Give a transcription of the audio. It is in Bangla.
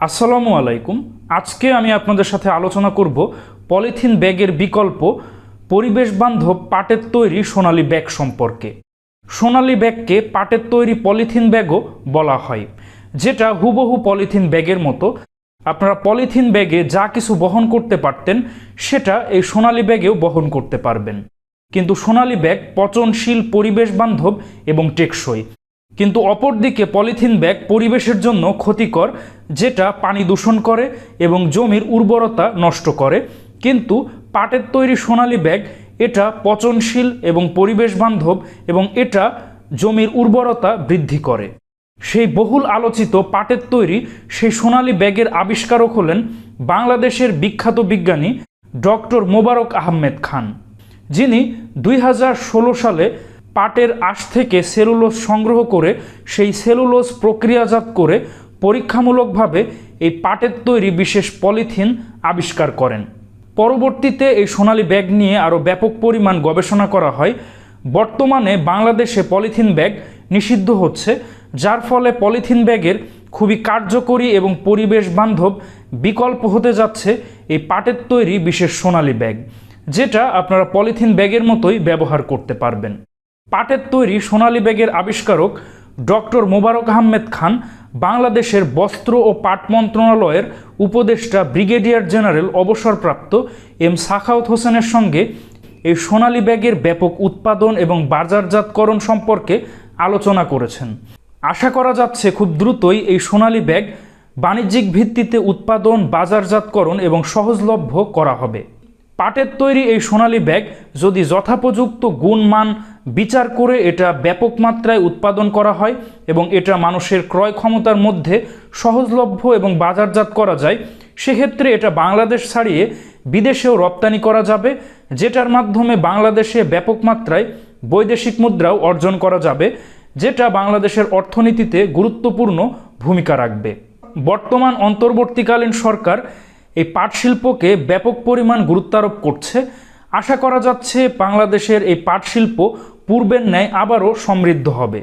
আসসালামু আলাইকুম। আজকে আমি আপনাদের সাথে আলোচনা করব পলিথিন ব্যাগের বিকল্প পরিবেশ বান্ধব পাটের তৈরি সোনালী ব্যাগ সম্পর্কে। সোনালী ব্যাগকে পাটের তৈরি পলিথিন ব্যাগও বলা হয়, যেটা হুবহু পলিথিন ব্যাগের মতো। আপনারা পলিথিন ব্যাগে যা কিছু বহন করতে পারতেন, সেটা এই সোনালী ব্যাগেও বহন করতে পারবেন। কিন্তু সোনালী ব্যাগ পচনশীল পরিবেশ বান্ধব এবং টেকসই। কিন্তু অপরদিকে পলিথিন ব্যাগ পরিবেশের জন্য ক্ষতিকর, যেটা পানি দূষণ করে এবং জমির উর্বরতা নষ্ট করে। কিন্তু পাটের তৈরি সোনালী ব্যাগ, এটা পচনশীল এবং পরিবেশ বান্ধব এবং এটা জমির উর্বরতা বৃদ্ধি করে। সেই বহুল আলোচিত পাটের তৈরি সেই সোনালী ব্যাগের আবিষ্কারক হলেন বাংলাদেশের বিখ্যাত বিজ্ঞানী ডক্টর মোবারক আহমেদ খান, যিনি দুই হাজার ষোলো সালে পাটের আঁশ থেকে সেলুলোজ সংগ্রহ করে সেই সেলুলোজ প্রক্রিয়াজাত করে পরীক্ষামূলকভাবে এই পাটের তৈরি বিশেষ পলিথিন আবিষ্কার করেন। পরবর্তীতে এই সোনালী ব্যাগ নিয়ে আরও ব্যাপক পরিমাণ গবেষণা করা হয়। বর্তমানে বাংলাদেশে পলিথিন ব্যাগ নিষিদ্ধ হচ্ছে, যার ফলে পলিথিন ব্যাগের খুবই কার্যকরী এবং পরিবেশ বান্ধব বিকল্প হতে যাচ্ছে এই পাটের তৈরি বিশেষ সোনালী ব্যাগ, যেটা আপনারা পলিথিন ব্যাগের মতোই ব্যবহার করতে পারবেন। পাটের তৈরি সোনালী ব্যাগের আবিষ্কারক ডক্টর মোবারক আহমেদ খান বাংলাদেশের বস্ত্র ও পাট মন্ত্রণালয়ের উপদেষ্টা ব্রিগেডিয়ার জেনারেল অবসরপ্রাপ্ত এম সাখাউত হোসেনের সঙ্গে এই সোনালী ব্যাগের ব্যাপক উৎপাদন এবং বাজারজাতকরণ সম্পর্কে আলোচনা করেছেন। আশা করা যাচ্ছে খুব দ্রুতই এই সোনালী ব্যাগ বাণিজ্যিক ভিত্তিতে উৎপাদন, বাজারজাতকরণ এবং সহজলভ্য করা হবে। পাটের তৈরি এই সোনালী ব্যাগ যদি যথাপযুক্ত গুণমান বিচার করে এটা ব্যাপক মাত্রায় উৎপাদন করা হয় এবং এটা মানুষের ক্রয় ক্ষমতার মধ্যে সহজলভ্য এবং বাজারজাত করা যায়, সেক্ষেত্রে এটা বাংলাদেশ ছাড়িয়ে বিদেশেও রপ্তানি করা যাবে, যেটার মাধ্যমে বাংলাদেশে ব্যাপক মাত্রায় বৈদেশিক মুদ্রাও অর্জন করা যাবে, যেটা বাংলাদেশের অর্থনীতিতে গুরুত্বপূর্ণ ভূমিকা রাখবে। বর্তমান অন্তর্বর্তীকালীন সরকার এই পাট শিল্পকে ব্যাপক পরিমাণ গুরুত্ব আরোপ করছে। আশা করা যাচ্ছে বাংলাদেশের এই পাট শিল্প পূর্বের ন্যায় আবারও সমৃদ্ধ হবে।